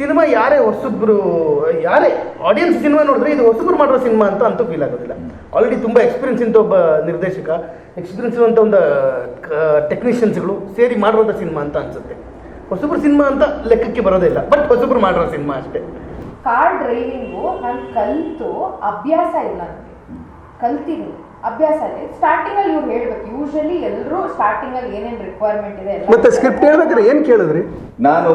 Cinema ಯಾರೇ ಹೊಸಬ್ರು, ಯಾರೇ ಆಡಿಯನ್ಸ್ ಸಿನಿಮಾ ನೋಡಿದ್ರೆ ಇದು ಹೊಸಬ್ರು ಮಾಡಿರೋ ಸಿನಿಮಾ ಅಂತ ಅಂತೂ ಫೀಲ್ ಆಗೋದಿಲ್ಲ. ಆಲ್ರೆಡಿ ತುಂಬ ಎಕ್ಸ್ಪೀರಿಯನ್ಸ್ ಇಂತ ಒಬ್ಬ ನಿರ್ದೇಶಕ ಎಕ್ಸ್ಪೀರಿಯನ್ಸ್ ಇರುವಂಥ ಒಂದು ಟೆಕ್ನಿಷಿಯನ್ಸ್ಗಳು ಸೇರಿ ಮಾಡಿರೋಂಥ ಸಿನಿಮಾ ಅಂತ ಅನ್ಸುತ್ತೆ. ಹೊಸಬ್ರು ಸಿನಿಮಾ ಅಂತ ಲೆಕ್ಕಕ್ಕೆ ಬರೋದೇ ಇಲ್ಲ ಬಟ್ ಹೊಸಬ್ರು ಮಾಡಿರೋ ಸಿನಿಮಾ ಅಷ್ಟೇ. ಕಾರ್ ಡ್ರೈವಿಂಗು ನಾನು ಕಲಿತು ಅಭ್ಯಾಸ ಇಲ್ಲ ನನಗೆ ಕಲ್ತಿದ್ದೀನಿ. ಅಭ್ಯಾಸ ಇದೆ ಸ್ಟಾರ್ಟಿಂಗ್ ಅಲ್ಲಿ ಇವ್ರು ಹೇಳ್ಬೇಕು. ಯೂಶಲಿ ಎಲ್ಲರೂ ಸ್ಟಾರ್ಟಿಂಗ್ ಅಲ್ಲಿ ಏನೇನು ರಿಕ್ವೈರ್ಮೆಂಟ್ ಇದೆ ಎಲ್ಲ ಮತ್ತೆ ಸ್ಕ್ರಿಪ್ಟ್ ಹೇಳ್ಬೇಕಾದ್ರೆ ಏನು ಕೇಳಿದ್ರಿ? ನಾನು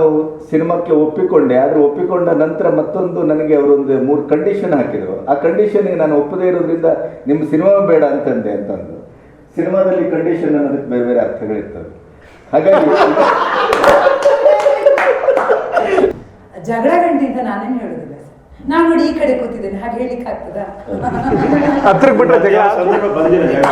ಸಿನಿಮಾಕ್ಕೆ ಒಪ್ಪಿಕೊಂಡೆ ಆದ್ರೆ ಒಪ್ಪಿಕೊಂಡ ನಂತರ ಮತ್ತೊಂದು ನನಗೆ ಅವರೊಂದು ಮೂರು ಕಂಡೀಷನ್ ಹಾಕಿದ್ರು. ಆ ಕಂಡೀಷನ್ಗೆ ನಾನು ಒಪ್ಪದೇ ಇರೋದ್ರಿಂದ ನಿಮ್ಮ ಸಿನಿಮಾ ಬೇಡ ಅಂತಂದೆ ಅಂತಂದು. ಸಿನಿಮಾದಲ್ಲಿ ಕಂಡೀಷನ್ ಅನ್ನೋದಕ್ಕೆ ಬೇರೆ ಬೇರೆ ಅರ್ಥಗಳಿರ್ತವೆ ಹಾಗಾಗಿ ಜಗಳ ಗಂಟಿಂತ ನಾನೇನು ಹೇಳೋದಿಲ್ಲ. ನಾನು ನೋಡಿ ಈ ಕಡೆ ಕೂತಿದ್ದೇನೆ ಹಾಗೆ ಹೇಳಿಕ್ಕೆ ಆಗ್ತದಾ ಹತ್ರಕ್ಕೆ ಬಿಟ್ರೆ ಜಗಳ ಸಂದರ್ಭ ಬಂದಿಲ್ಲ ಜಗಳ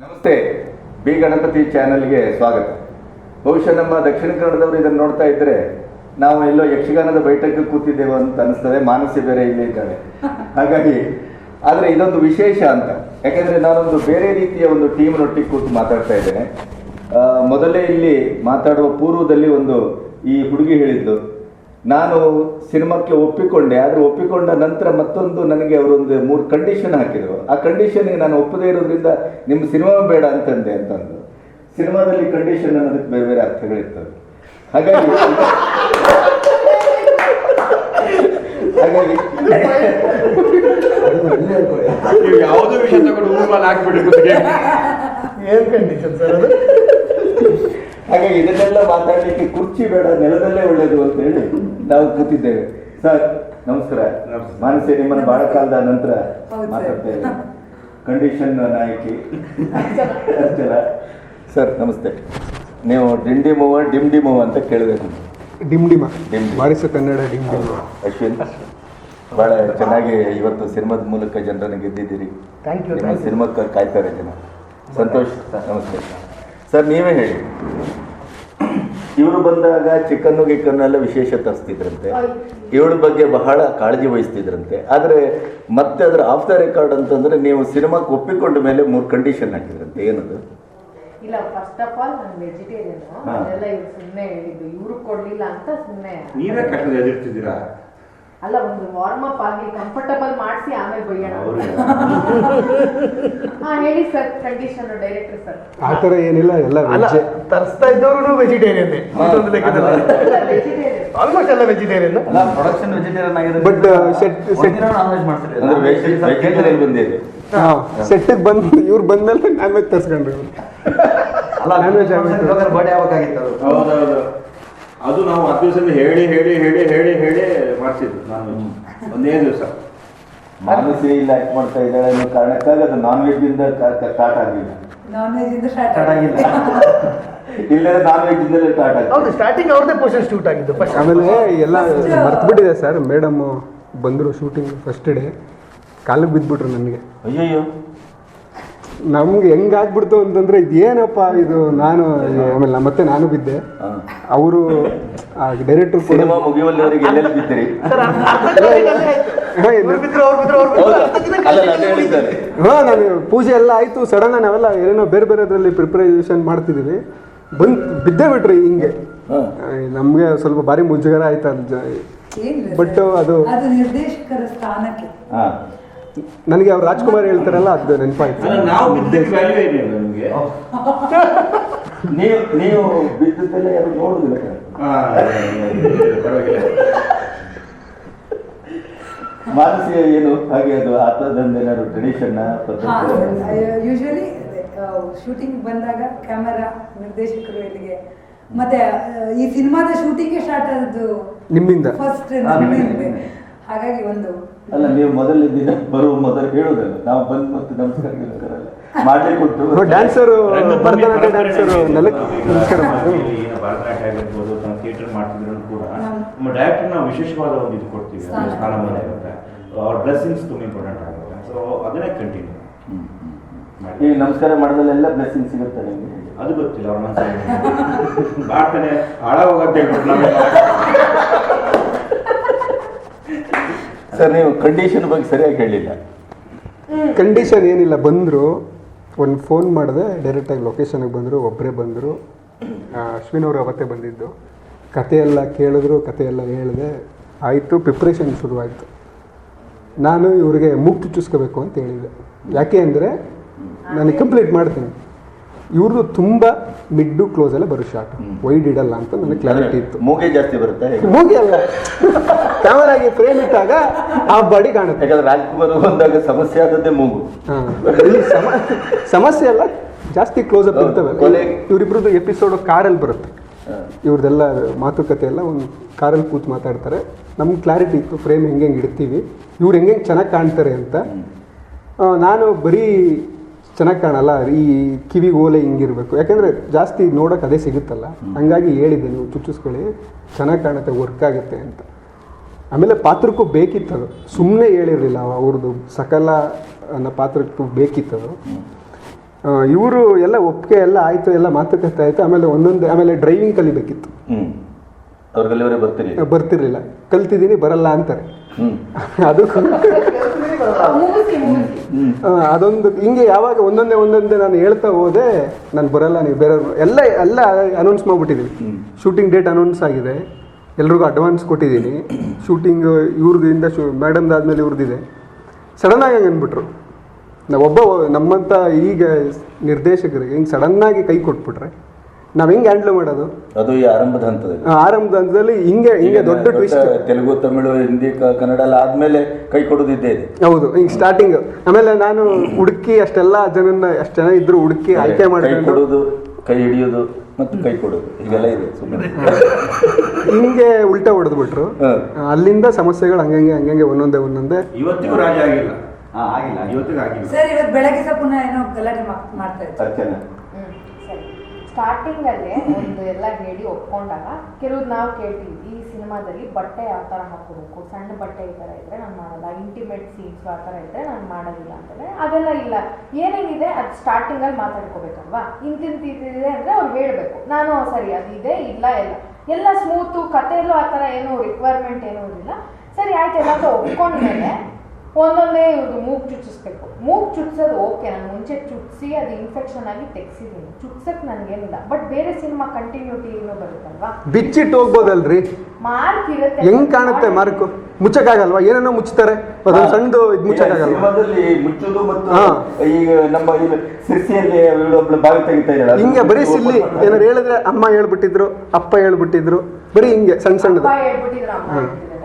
ನಮಸ್ತೆ, ಬಿ ಗಣಪತಿ ಚಾನೆಲ್ಗೆ ಸ್ವಾಗತ. ಬಹುಶಃ ನಮ್ಮ ದಕ್ಷಿಣ ಕನ್ನಡದವರು ಇದನ್ನು ನೋಡ್ತಾ ಇದ್ರೆ ನಾವು ಎಲ್ಲೋ ಯಕ್ಷಗಾನದ ಬೈಠಕ್ಕೆ ಕೂತಿದ್ದೇವೆ ಅಂತ ಅನಿಸ್ತದೆ, ಮಾನಸಿ ಬೇರೆ ಇಲ್ಲೇ ಇದ್ದಾಳೆ ಹಾಗಾಗಿ, ಆದರೆ ಇದೊಂದು ವಿಶೇಷ ಅಂತ. ಯಾಕೆಂದ್ರೆ ನಾನೊಂದು ಬೇರೆ ರೀತಿಯ ಒಂದು ಟೀಮ್ ಟೀಮ್ನೊಟ್ಟಿಗೆ ಕೂತು ಮಾತಾಡ್ತಾ ಇದ್ದೇನೆ. ಮೊದಲೇ ಇಲ್ಲಿ ಮಾತಾಡುವ ಪೂರ್ವದಲ್ಲಿ ಒಂದು ಈ ಹುಡುಗಿ ಹೇಳಿದ್ದು ನಾನು ಸಿನಿಮಾಕ್ಕೆ ಒಪ್ಪಿಕೊಂಡೆ ಆದರೆ ಒಪ್ಪಿಕೊಂಡ ನಂತರ ಮತ್ತೊಂದು ನನಗೆ ಅವರೊಂದು ಮೂರು ಕಂಡೀಷನ್ ಹಾಕಿದರು. ಆ ಕಂಡೀಷನ್ಗೆ ನಾನು ಒಪ್ಪದೇ ಇರೋದ್ರಿಂದ ನಿಮ್ಮ ಸಿನಿಮಾ ಬೇಡ ಅಂತಂದೆ ಅಂತಂದು ಸಿನಿಮಾದಲ್ಲಿ ಕಂಡೀಷನ್ ಅನ್ನೋದಕ್ಕೆ ಬೇರೆ ಬೇರೆ ಅರ್ಥಗಳಿರ್ತವೆ ಹಾಗಾಗಿ ಹಾಗಾಗಿ ಯಾವುದೇ ವಿಷಯ ತಗೊಂಡು ಹಾಕ್ಬಿಡಿ ಏನ್ ಏನು ಕಂಡೀಷನ್ ಸರ್ ಅದು? ಹಾಗಾಗಿ ಇದನ್ನೆಲ್ಲ ಮಾತಾಡಲಿಕ್ಕೆ ಕುರ್ಚಿ ಬೇಡ ನೆಲದಲ್ಲೇ ಒಳ್ಳೇದು ಅಂತ ಹೇಳಿ ನಾವು ಕೂತಿದ್ದೇವೆ. ಸರ್ ನಮಸ್ಕಾರ. ಮಾನಸಿ ನಿಮ್ಮನ್ನು ಬಹಳ ಕಾಲದ ನಂತರ ಮಾತಾಡ್ತೇವೆ ಕಂಡೀಷನ್ ನಾಯಕಿ. ಸರ್ ನಮಸ್ತೆ. ನೀವು ಡಿಂಡಿ ಮೂವ ಅಂತ ಕೇಳಬೇಕು. ಡಿಮ್ ಡಿಮ ಡಿಮ್. ಬಾರಿಸು ಕನ್ನಡ ಡಿಮ್ ಡಿಮ ಅಶ್ವಿನ್. ಬಹಳ ಚೆನ್ನಾಗಿ ಇವತ್ತು ಸಿನಿಮಾದ ಮೂಲಕ ಜನರನ್ನು ಗೆದ್ದಿದ್ದೀರಿ. ನಿಮ್ಮ. ಸಿನಿಮಾಕ್ಕೆ ಕಾಯ್ತಾರೆ ಜನ. ಸಂತೋಷ್ ನಮಸ್ತೆ. ಸರ್ ನೀವೇ ಹೇಳಿ. ಇವರು ಬಂದಾಗ ಚಿಕ್ಕನ್ನು ಗಿಕ್ಕನ್ನೆಲ್ಲ ವಿಶೇಷ ತರಿಸ್ತಿದ್ರಂತೆ. ಇವಳ ಬಗ್ಗೆ ಬಹಳ ಕಾಳಜಿ ವಹಿಸ್ತಿದ್ರಂತೆ. ಆದರೆ ಮತ್ತೆ ಅದರ ಆಫ್ ದ ರೆಕಾರ್ಡ್ ಅಂತಂದ್ರೆ ನೀವು ಸಿನಿಮಾಕ್ಕೆ ಒಪ್ಪಿಕೊಂಡ ಮೇಲೆ ಮೂರು ಕಂಡೀಷನ್ ಹಾಕಿದ್ರಂತೆ. ಏನದು? ಇಲ್ಲ ಫಸ್ಟ್ ಆಫ್ ಆಲ್ ನಾನು ವೆಜಿಟೇರಿಯನ್ ಅದೆಲ್ಲ ಇವ್ರು ಸುಮ್ಮನೆ ಹೇಳಿದ್ದು. ಇವ್ರು ಕೊಡ್ಲಿಲ್ಲ ಅಂತ ಸುಮ್ಮನೆ ನೀವೇ ಕಷ್ಟದ ಎದುರ್ತಿದ್ದೀರಾ? ಅಲ್ಲ ಒಂದು ವಾರ್ಮ್ ಅಪ್ ಆಗಿ ಕಂಫರ್ಟಬಲ್ ಮಾಡಿಸಿ ಆಮೇಲೆ ಬೈಯೋಣ. ಹಾ ಹೇಳಿ ಸರ್ ಕಂಡೀಷನ್ ಡೈರೆಕ್ಟರ್ ಸರ್ ಆ ತರ ಏನಿಲ್ಲ ಎಲ್ಲ ಅಲ್ಲ ತರಿಸ್ತಾ ಇದ್ದವರು ವೆಜಿಟೇರಿಯನ್ ಆಲ್ಮೋಸ್ಟ್ ಎಲ್ಲ vegetarian production vegetarian but set set ಅಂದ್ರೆ ವೆಜಿಟೇರಿಯನ್ ಬಂದಿದೆ. ಹಾಂ ಸೆಟ್ಟಿಗೆ ಬಂದು ಇವ್ರು ಬಂದ್ಮೇಲೆ ನಾನ್ ವೆಜ್ ತರ್ಸ್ಕೊಂಡ್ರಿ ಯಾವಾಗ ಆಗಿತ್ತು ಹೌದು ಹೌದೌದು. ಅದು ನಾವು ಹತ್ತು ದಿವಸದಿಂದ ಹೇಳಿ ಹೇಳಿ ಹೇಳಿ ಹೇಳಿ ಹೇಳಿ ಮಾಡಿಸಿದ್ದು ನಾನು. ಒಂದೇ ದಿವಸ. ಮನಸ್ಸೇ ಇಲ್ಲ ಆಕ್ಟ್ ಮಾಡ್ತಾ ಇದ್ದಾಳೆ ಅನ್ನೋ ಕಾರಣಕ್ಕಾಗಿ ಅದು ನಾನ್ ವೆಜ್ ಇಂದ ಸ್ಟಾರ್ಟ್ ಆಗಿಲ್ಲ. ನಾನ್ ವೆಜ್ ಇಂದ ಸ್ಟಾರ್ಟ್ ಆಗಿಲ್ಲ. ಇಲ್ಲದ್ರೆ ನಾನ್ ವೆಜ್ ಇಂದಲೇ ಸ್ಟಾರ್ಟ್ ಆಗಿದೆ ಹೌದು ಸ್ಟಾರ್ಟಿಂಗ್ ಅವ್ರದ್ದೇ ಪೋರ್ಷನ್ ಶೂಟ್ ಆಗಿದ್ದು ಫಸ್ಟ್ ಆಮೇಲೆ ಎಲ್ಲ ಮರ್ತ್ಬಿಟ್ಟಿದೆ ಸರ್ ಮೇಡಮ್ ಬಂದರು ಶೂಟಿಂಗ್ ಫಸ್ಟ್ ಡೇ ಕಾಲಿಗೆ ಬಿದ್ದುಬಿಟ್ರು ನನಗೆ. ಅಯ್ಯಯ್ಯೋ. ನಮ್ಗೆ ಹೆಂಗಾಗ್ಬಿಡ್ತು ಅಂತಂದ್ರೆ ಇದೇನಪ್ಪ ಇದು ನಾನು ಆಮೇಲೆ ಮತ್ತೆ ನಾನು ಬಿದ್ದೆ. ಹಾ. ಅವರು ಡೈರೆಕ್ಟರ್ ಕೂಡ ಸಿನಿಮಾ ಮುಗಿಯುವಲ್ಲಿವರೆಗೆ ಎಲ್ಲೆಲ್ಲಿ ಬಿದ್ದಿರಿ? ಹಾ, ನಾನು ಪೂಜೆ ಎಲ್ಲ ಆಯ್ತು. ಸಡನ್ ನಾವೆಲ್ಲ ಏನೇನೋ ಬೇರೆ ಬೇರೆದ್ರಲ್ಲಿ ಪ್ರಿಪರೇಷನ್ ಮಾಡ್ತಿದೀವಿ ಬಂದ್ ಬಿದ್ದೇ ಬಿಟ್ರಿ ಹಿಂಗೆ. ನಮ್ಗೆ ಸ್ವಲ್ಪ ಭಾರಿ ಮುಜುಗರ ಆಯ್ತು ಬಟ್. ಅದು- ಅದು ನಿರ್ದೇಶಕರ ಸ್ಥಾನಕ್ಕೆ. ಹಾ. ನನಗೆ ಅವ್ರು ರಾಜ್ಕುಮಾರ್ ಹೇಳ್ತಾರಲ್ಲ ಅದು ನೆನಪಾಯ್ತು. ನಾವು ಬಿದ್ದಿದ್ದ ವ್ಯಾಲ್ಯೂ ನಿಮಗೆ. ನೀವು ನೀವು ಬಿದ್ದದ್ದೆಲ್ಲ ಯಾರು ನೋಡುದಿಲ್ಲ ಮಾನಸಿಯ ಏನು? ಹಾಗೆ ಅದು ಆತದಂದ ಏನಾದ್ರು ಟ್ರೆಡಿಷನ್ ಯೂಶ್ವಲಿ ಪದ್ಧತಿ ಯೂಶಲಿ ಶೂಟಿಂಗ್ ಬಂದಾಗ ಕ್ಯಾಮರಾ ನಿರ್ದೇಶಕರು ಇಲ್ಲಿಗೆ ಮತ್ತೆ ಈ ಸಿನಿಮಾದ ಶೂಟಿಂಗ್ ಸ್ಟಾರ್ಟ್ ಆದದ್ದು ನಿಮ್ಮಿಂದ. ಫಸ್ಟ್ ಹಾಗಾಗಿ ಒಂದು ಅಲ್ಲ ನೀವು ಮೊದಲ ದಿನ ಬರುವ ಮೊದಲು ಹೇಳುದಲ್ಲ ನಾವು ಬಂದು ಮತ್ತೆ ನಮಸ್ಕಾರ ಗಿಮಸ್ಕಾರಲ್ಲ. ಮಾಡ್ಲಿಕ್ಕೆ ಕೊಟ್ಟು ಡ್ಯಾನ್ಸರು ಭರತನಾಟ್ಯ ಡ್ಯಾನ್ಸರು ನಮಸ್ಕಾರ ಏನು ಭರತನಾಟ್ಯ ಆಗಿರ್ಬೋದು ನಾವು ಥಿಯೇಟರ್ ಮಾಡ್ತಿದ್ರು ಕೂಡ ನಮ್ಮ ಡೈರೆಕ್ಟರ್ ನಾವು ವಿಶೇಷವಾದ ಒಂದು ಇದು ಕೊಡ್ತೀವಿ. ಸ್ನಾನ ಇರುತ್ತೆ. ಅವ್ರ ಬ್ಲೆಸ್ಸಿಂಗ್ಸ್ ತುಂಬ ಇಂಪಾರ್ಟೆಂಟ್ ಆಗುತ್ತೆ. ಸೊ ಅದನ್ನೇ ಕಂಟಿನ್ಯೂ ಈ ನಮಸ್ಕಾರ ಮಾಡೋದಲ್ಲೆಲ್ಲ ಬ್ಲೆಸ್ಸಿಂಗ್ ಸಿಗುತ್ತೆ ನಿಮಗೆ? ಅದು ಗೊತ್ತಿಲ್ಲ ಅವ್ರ ಮನಸ್ಸಲ್ಲಿ. ಮಾಡ್ತಾನೆ ಹಾಳಾಗೋಗತ್ತೆ ಸರ್, ನೀವು ಕಂಡೀಷನ್ ಬಗ್ಗೆ ಸರಿಯಾಗಿ ಹೇಳಿಲ್ಲ. ಕಂಡೀಷನ್ ಏನಿಲ್ಲ, ಬಂದರು, ಒಂದು ಫೋನ್ ಮಾಡಿದೆ ಡೈರೆಕ್ಟಾಗಿ ಲೊಕೇಶನ್ಗೆ ಬಂದರು ಒಬ್ಬರೇ ಬಂದರು. ಅಶ್ವಿನ್ ಅವರು ಅವತ್ತೇ ಬಂದಿದ್ದು. ಕಥೆಯೆಲ್ಲ ಕೇಳಿದ್ರು ಕತೆ ಎಲ್ಲ ಹೇಳಿದೆ. ಆಯಿತು ಪ್ರಿಪ್ರೇಷನ್ ಶುರುವಾಯಿತು. ನಾನು ಇವರಿಗೆ ಮುಕ್ತಿ ಚೂಸ್ಕೋಬೇಕು ಅಂತ ಹೇಳಿದೆ. ಯಾಕೆ ಅಂದರೆ, ನಾನು ಕಂಪ್ಲೀಟ್ ಮಾಡ್ತೀನಿ. ಇವ್ರದ್ದು ತುಂಬ ಮಿಡ್ಡು ಕ್ಲೋಸ್ ಎಲ್ಲ ಬರೋ ಶಾರ್ಟ್ ವೈಡ್ ಇಡಲ್ಲ ಅಂತ ನನಗೆ ಕ್ಲಾರಿಟಿ ಇತ್ತು. ಮೂಗೆ ಜಾಸ್ತಿ ಬರುತ್ತೆ ಮೂಗೆ ಅಲ್ಲ. ಕ್ಯಾಮರಾಗೆ ಫ್ರೇಮ್ ಇಟ್ಟಾಗ ಆ ಬಾಡಿ ಕಾಣುತ್ತೆ. ಯಾಕಂದ್ರೆ ರಾಜ್ಕುಮಾರ್ ಬಂದಾಗ ಸಮಸ್ಯೆ ಆದದ್ದೇ ಮೂಗು. ಸಮಸ್ಯೆ ಅಲ್ಲ ಜಾಸ್ತಿ ಕ್ಲೋಸ್ ಅಪ್. ಇರ್ತವೆ. ಇವರಿಬ್ರದ್ದು ಎಪಿಸೋಡ್ ಕಾರಲ್ಲಿ ಬರುತ್ತೆ. ಇವ್ರದೆಲ್ಲ ಇವ್ರದ್ದೆಲ್ಲ ಮಾತುಕತೆ ಎಲ್ಲ ಒಂದು ಕಾರಲ್ಲಿ ಕೂತು ಮಾತಾಡ್ತಾರೆ. ನಮ್ಗೆ ಕ್ಲಾರಿಟಿ ಇತ್ತು ಫ್ರೇಮ್ ಹೆಂಗೆ ಹೆಂಗೆ ಇಡ್ತೀವಿ. ಇವ್ರು ಹೆಂಗೆ ಚೆನ್ನಾಗಿ ಕಾಣ್ತಾರೆ ಅಂತ. ನಾನು ಬರೀ ಚೆನ್ನಾಗಿ ಕಾಣಲ್ಲ ಈ ಕಿವಿ ಓಲೆ ಹಿಂಗಿರ್ಬೇಕು. ಯಾಕಂದರೆ ಜಾಸ್ತಿ ನೋಡೋಕೆ ಅದೇ ಸಿಗುತ್ತಲ್ಲ. ಹಂಗಾಗಿ ಹೇಳಿದ್ದೆ ನೀವು ಚುಚ್ಚಿಸ್ಕೊಳ್ಳಿ ಚೆನ್ನಾಗಿ ಕಾಣುತ್ತೆ ವರ್ಕ್ ಆಗುತ್ತೆ ಅಂತ. ಆಮೇಲೆ ಪಾತ್ರಕ್ಕೂ ಬೇಕಿತ್ತದು ಸುಮ್ಮನೆ ಹೇಳಿರಲಿಲ್ಲ ಅವ್ರದ್ದು ಸಕಲ ಅನ್ನೋ ಪಾತ್ರಕ್ಕೂ ಬೇಕಿತ್ತದು ಇವರು ಎಲ್ಲ ಒಪ್ಪಿಗೆ ಎಲ್ಲ ಆಯಿತು ಎಲ್ಲ ಮಾತುಕತೆ ಆಯಿತು ಆಮೇಲೆ ಒಂದೊಂದು ಆಮೇಲೆ ಡ್ರೈವಿಂಗ್ ಕಲಿಬೇಕಿತ್ತು. ಬರ್ತಿರಲಿಲ್ಲ. ಕಲ್ತಿದ್ದೀನಿ ಬರಲ್ಲ ಅಂತಾರೆ. ಅದು ಅದೊಂದು ಹಿಂಗೆ ಯಾವಾಗ ಒಂದೊಂದೇ ಒಂದೊಂದೇ ನಾನು ಹೇಳ್ತಾ ಹೋದೆ ನಾನು ಬರಲ್ಲ ನೀವು ಬೇರೆ ಎಲ್ಲ ಎಲ್ಲ ಅನೌನ್ಸ್ ಮಾಡ್ಬಿಟ್ಟಿದ್ದೀನಿ. ಶೂಟಿಂಗ್ ಡೇಟ್ ಅನೌನ್ಸ್ ಆಗಿದೆ. ಎಲ್ರಿಗೂ ಅಡ್ವಾನ್ಸ್ ಕೊಟ್ಟಿದ್ದೀನಿ. ಶೂಟಿಂಗ್ ಇವ್ರದಿಂದ ಶೂ ಮೇಡಮ್ದಾದ್ಮೇಲೆ ಇವ್ರದ್ದಿದೆ. ಸಡನ್ನಾಗಿ ಹಂಗೆ ಅಂದ್ಬಿಟ್ರು. ನಾವು ಒಬ್ಬ ನಮ್ಮಂಥ ಈಗ ನಿರ್ದೇಶಕರಿಗೆ ಹಿಂಗೆ ಸಡನ್ನಾಗಿ ಕೈ ಕೊಟ್ಬಿಟ್ರೆ ನಾವು ಹೆಂಗೆ ಹ್ಯಾಂಡಲ್ ಮಾಡೋದು? ಅದು ಈ ಆರಂಭದ ಹಂತದಲ್ಲಿ. ಆರಂಭದ ಹಂತದಲ್ಲಿ ಹಿಂಗೆ ಹಿಂಗೆ ದೊಡ್ಡ ಟ್ವಿಸ್ಟ್ ತೆಲುಗು ತಮಿಳು ಹಿಂದಿ ಕನ್ನಡ ಎಲ್ಲ ಆದ್ಮೇಲೆ ಕೈ ಕೊಡೋದಿದ್ದೇ ಇದೆ. ಹೌದು ಹಿಂಗೆ ಸ್ಟಾರ್ಟಿಂಗ್ ಆಮೇಲೆ ನಾನು ಹುಡುಕಿ ಅಷ್ಟೆಲ್ಲ ಜನನ್ನ ಎಷ್ಟು ಜನ ಇದ್ರು ಹುಡುಕಿ ಆಯ್ಕೆ ಕೈ ಕೊಡೋದು ಕೈ ಹಿಡಿಯೋದು ಮತ್ತು ಕೈ ಕೊಡೋದು. ಹೀಗೆಲ್ಲ ಇದೆ ಸುಮ್ಮನೆ ಹಿಂಗೆ ಉಲ್ಟಾ ಹೊಡೆದ್ಬಿಟ್ರು. ಅಲ್ಲಿಂದ ಸಮಸ್ಯೆಗಳು ಹಂಗಂಗೆ ಹಂಗಂಗೆ ಒಂದೊಂದೇ ಒಂದೊಂದೇ. ಇವತ್ತಿಗೂ ರಾಜ ಆಗಿಲ್ಲ. ಆಗಿಲ್ಲ ಇವತ್ತಿಗೂ ಆಗಿಲ್ಲ. ಸರ್ ಇವತ್ತು ಬೆಳಗ್ಗೆ ಸಹ ಪುನಃ ಏನೋ ಗಲಾಟೆ ಮಾಡ್ತಾ ಇದ್ದಾರೆ ಸ್ಟಾರ್ಟಿಂಗ್ ಅಲ್ಲೇ ಒಂದು ಎಲ್ಲ ಹೇಳಿ ಒಪ್ಕೊಂಡಾಗ ಕೆಲವ್ ನಾವು ಕೇಳ್ತೀವಿ, ಈ ಸಿನಿಮಾದಲ್ಲಿ ಬಟ್ಟೆ ಯಾವ ಥರ ಹಾಕೋಬೇಕು ಸಣ್ಣ ಬಟ್ಟೆ ಈ ಥರ ಇದ್ರೆ ನಾನು ಮಾಡಲ್ಲ ಇಂಟಿಮೇಟ್ ಸೀನ್ಸ್ ಆ ಥರ ಇದ್ರೆ ನಾನು ಮಾಡೋದಿಲ್ಲ ಅಂತಂದ್ರೆ ಅದೆಲ್ಲ ಇಲ್ಲ. ಏನೇನಿದೆ ಅದು ಸ್ಟಾರ್ಟಿಂಗಲ್ಲಿ ಮಾತಾಡ್ಕೋಬೇಕಲ್ವಾ? ಇಂತಿಂತ ಇದಿದೆ ಅಂದರೆ ಅವ್ರು ಹೇಳಬೇಕು. ನಾನು ಸರಿ ಅದಿದೆ ಇಲ್ಲ, ಎಲ್ಲ. ಎಲ್ಲ ಸ್ಮೂತು ಕಥೆಯಲ್ಲೂ ಆ ಥರ ಏನು ರಿಕ್ವೈರ್ಮೆಂಟ್ ಏನೂ ಇರಲಿಲ್ಲ. ಸರಿ, ಆಯ್ತು ಎಲ್ಲ ಒಪ್ಕೊಂಡ್ಮೇಲೆ ಒಂದೊಂದೇ ಇವ್ರದ್ದು ಮೂಗು ಚುಚ್ಚಿಸ್ಬೇಕು. ಮೂಗು ಚುಚ್ಚಿಸೋದು ಓಕೆ ನಾನು ಮುಂಚೆ ಚುಚ್ಚಿ ಅದು ಇನ್ಫೆಕ್ಷನ್ ಆಗಿ ತೆಗ್ಸಿದ್ದೀನಿ. ಚುಚ್ಸಕ್ ನನ್ಗೇನಿಲ್ಲ. ಬಟ್ ಬೇರೆ ಸಿನಿಮಾ ಕಂಟಿನ್ಯೂಟಿ ಏನೋ ಬರುತ್ತಲ್ವಾ? ಬಿಚ್ಚಿಟ್ಟು ಹೋಗ್ಬೋದಲ್ರಿ? ಮಾರ್ಕ್ ಇರುತ್ತೆ. ಹೆಂಗ್ ಕಾಣುತ್ತೆ ಮಾರ್ಕ್ ಮುಚ್ಚಕ್ಕಾಗಲ್ವಾ? ಏನೇನೋ ಮುಚ್ಚುತ್ತಾರೆ ಅದೊಂದು ಸಣ್ಣದು ಇದು ಮುಚ್ಚಕ್ಕಾಗಲ್ಲ ಸಿನಿಮಾದಲ್ಲಿ ಮುಚ್ಚುದು ಮತ್ತು. ಈಗ ನಮ್ಮ ಸಿರ್ಸಿಯಲ್ಲಿ ಇವಳೊಬ್ಳು ಬಾವಿ ತೆಗಿತಾ ಇದ್ದಾರೆ ಹಿಂಗೆ ಬರೀ ಸಿಲ್ಲಿ ಏನಾರು ಹೇಳಿದ್ರೆ ಅಮ್ಮ ಹೇಳ್ಬಿಟ್ಟಿದ್ರು ಅಪ್ಪ ಹೇಳ್ಬಿಟ್ಟಿದ್ರು ಬರೀ ಹಿಂಗೆ ಸಣ್ಣ ಸಣ್ಣದು. ಅಪ್ಪ ಹೇಳ್ಬಿಟ್ಟಿದ್ರು ಅಮ್ಮ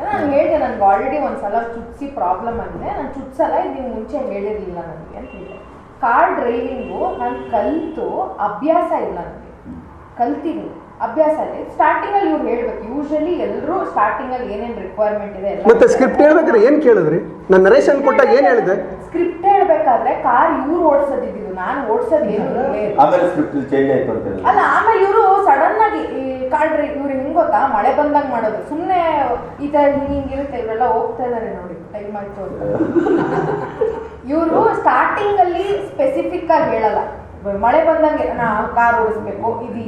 ನಾನು ಹೇಳಿದೆ ನನ್ಗೆ ಆಲ್ರೆಡಿ ಒಂದ್ಸಲ ಚುಚ್ಸಿ ಪ್ರಾಬ್ಲಮ್ ಅಂದ್ರೆ ನಾನು ಚುಚ್ಚಲ್ಲ ಇದು ನೀವು ಮುಂಚೆ ಹೇಳಿರಲಿಲ್ಲ ನನಗೆ ಅಂತ ಹೇಳಿದೆ. ಕಾರ್ ಡ್ರೈವಿಂಗು ನಾನು ಕಲಿತು ಅಭ್ಯಾಸ ಇಲ್ಲ ನನಗೆ. ಕಲ್ತೀನಿ ಅಭ್ಯಾಸ ಇದೆ ಸ್ಟಾರ್ಟಿಂಗ್ ಅಲ್ಲಿ ಇವ್ರು ಹೇಳ್ಬೇಕು. ಯೂಶಲಿ ಎಲ್ಲರೂ ಸ್ಟಾರ್ಟಿಂಗ್ ಅಲ್ಲಿ ಏನೇನ್ ರಿಕ್ವೈರ್ಮೆಂಟ್ ಇದೆ ಎಲ್ಲ ಮತ್ತೆ ಸ್ಕ್ರಿಪ್ಟ್ ಹೇಳ್ಬೇಕಾದ್ರೆ ಏನು ಕೇಳಿದ್ರಿ? ನಾನು ನರೇಶನ್ ಕೊಟ್ಟಾಗ ಏನು ಹೇಳಿದೆ ಸ್ಕ್ರಿಪ್ಟ್ ಹೇಳ್ಬೇಕಾದ್ರೆ ಕಾರ್ ಇವ್ರು ಓಡಿಸೋದಿದ್ದು ನಾನು ಓಡಿಸೋದು ಏನು ಆಮೇಲೆ ಸ್ಕ್ರಿಪ್ಟ್ ಚೇಂಜ್ ಆಯ್ತು ಅಂತ. ಅಲ್ಲ ಆಮೇಲೆ ಇವರು ಸಡನ್ ಆಗಿ ಈ ಡ್ರೈವ್ ಮಳೆ ಬಂದಾಗ ಮಾಡೋದು. ಸುಮ್ಮನೆ ಈ ತರ ಹಿಂಗ್ ಹಿಂಗಿರುತ್ತೆ ಇವರೆಲ್ಲ ಹೋಗ್ತಾ ಇದಾರೆ ನೋಡಿ ಟೈಮ್ ಆಯ್ತು ಅಂತ. ಇವರು ಸ್ಟಾರ್ಟಿಂಗ್ ಅಲ್ಲಿ ಸ್ಪೆಸಿಫಿಕ್ ಆಗಿ ಹೇಳಲ್ಲ. ಮಳೆ ಬಂದಂಗೆ ನಾ ಕಾರ್ ಓಡಿಸ್ಬೇಕು ಇದು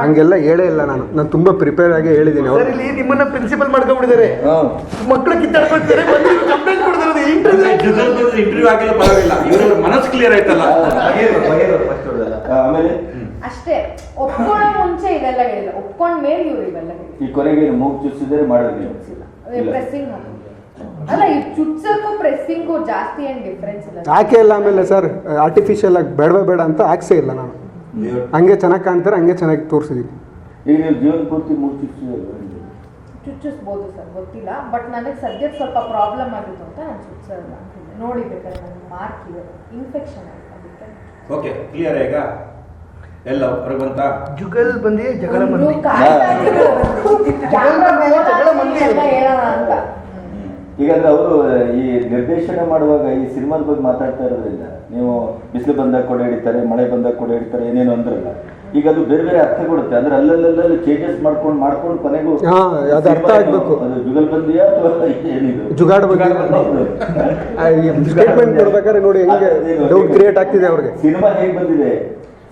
ಹಂಗೆಲ್ಲ ಹೇಳೇ ಇಲ್ಲ ನಾನು. ನಾನು ತುಂಬಾ ಪ್ರಿಪೇರ್ ಆಗಿ ಹೇಳಿದ್ದೀನಿ ಸರ್ ಇಲ್ಲಿ ನಿಮ್ಮನ್ನ ಪ್ರಿನ್ಸಿಪಲ್ ಮಾಡ್ಕೊಂಡಿದ್ದಾರೆ ಹಾ. ಮಕ್ಕಳು ಕಿತ್ತಾಡ್ಕೊಳ್ತಾರೆ ಕಂಪ್ಲೇಂಟ್ ಇಂಟರ್ವ್ಯೂ ಆಗಿಲ್ಲ ಪರವಾಗಿಲ್ಲ. ಇವರ ಮನಸ್ಸು ಕ್ಲಿಯರ್ ಆಯ್ತಲ್ಲ? ಆಮೇಲೆ? ಅಷ್ಟೇ ಒಪ್ಕೊಳ್ಳೋ ಮುಂಚೆ ಇದೆಲ್ಲ ಹೇಳಿಲ್ಲ ಒಪ್ಕೊಂಡ್ ಮೇಲೆ ಇವ್ರು ಇವೆಲ್ಲ ಈ ಕೊನೆಗೆ ಮೂಗ್ ಚುಚ್ಚಿದ್ರೆ ಮಾಡೋದು ನೀವು ಇಲ್ಲ. ಪ್ರೆಸ್ಸಿಂಗ್ ಅಲ್ಲ ಈ ಚುಚ್ಚಕ್ಕೂ ಪ್ರೆಸ್ಸಿಂಗು ಜಾಸ್ತಿ ಏನ್ ಡಿಫ್ರೆನ್ಸ್ ಇಲ್ಲ? ಯಾಕೆ ಇಲ್ಲ ಆಮೇಲೆ ಸರ್ ಆರ್ಟಿಫಿಷಿಯಲ್ ಆಗಿ ಬೇಡವೇ ಬೇಡ ಅಂತ ಆಕ್ಸೇ ಇಲ್ಲ ನಾನು. ಹಂಗೆ ಚೆನ್ನಾಗಿ ಕಾಣ್ತಾರೆ ಹಂಗೆ ಚೆನ್ನಾಗಿ ತೋರಿಸಿದೀನಿ. ಈಗ ನೀವು ಜೀವನ ಪೂರ್ತಿ ಮೂಗ್ ಚುಚ್ಚಿದ್ರೆ ಚುಚ್ಚಿಸ್ಬೋದು ಸರ್ ಗೊತ್ತಿಲ್ಲ. ಬಟ್ ನನಗೆ ಸದ್ಯಕ್ಕೆ ಸ್ವಲ್ಪ ಪ್ರಾಬ್ಲಮ್ ಆಗಿತ್ತು ಅಂತ ನಾನು ಚುಚ್ಚಲ್ಲ ಅಂತಿದ್ದೆ ನೋಡಿ ಬೇಕಾದ್ರೆ ನನಗೆ ಮಾರ್ಕ್ ಇದೆ. ಇನ್ಫೆಕ್ಷನ್ ಆಯ್ತು ಓಕೆ ಕ್ಲಿಯರ್ ಈಗ? ಎಲ್ಲ ಹೊರಗೆ ಬಂತ? ಜುಗಲ್ ಬಂದಿ ಜಗಳ ಬಂದಿ. ಮಂದಿ ಈಗಂದ್ರೆ ಅವರು ಈ ನಿರ್ದೇಶನ ಮಾಡುವಾಗ ಈ ಸಿನಿಮಾದ ಬಗ್ಗೆ ಮಾತಾಡ್ತಾ ಇರೋದ್ರಿಂದ ನೀವು ಬಿಸಿಲು ಬಂದಾಗ ಕೊಡೆ ಹಿಡಿತಾರೆ ಮಳೆ ಬಂದಾಗ ಕೊಡೆ ಹಿಡಿತಾರೆ ಏನೇನು ಅಂದ್ರಲ್ಲ. ಈಗ ಅದು ಬೇರೆ ಬೇರೆ ಅರ್ಥ ಕೊಡುತ್ತೆ ಅಂದ್ರೆ ಅಲ್ಲಲ್ಲಲ್ಲಿ ಚೇಂಜಸ್ ಮಾಡ್ಕೊಂಡು ಮಾಡ್ಕೊಂಡು ಕೊನೆಗೂ ಹಾ, ಅದು ಅರ್ಥ ಆಗ್ಬೇಕು. ಅದು ಜುಗಲ್ಬಂದಿಯಾ ಅಥವಾ ಏನಿದು? ಜುಗಾಡ್ ಬಂದಿ ಸ್ಟೇಟ್ಮೆಂಟ್ ಕೊಡ್ಬೇಕಾದ್ರೆ ನೋಡಿ ಹೆಂಗೆ ಡೌಟ್ ಕ್ರಿಯೇಟ್ ಆಗ್ತಿದೆ ಅವ್ರಿಗೆ. ಸಿನಿಮಾ ಹೇಗೆ ಬಂದಿದೆ?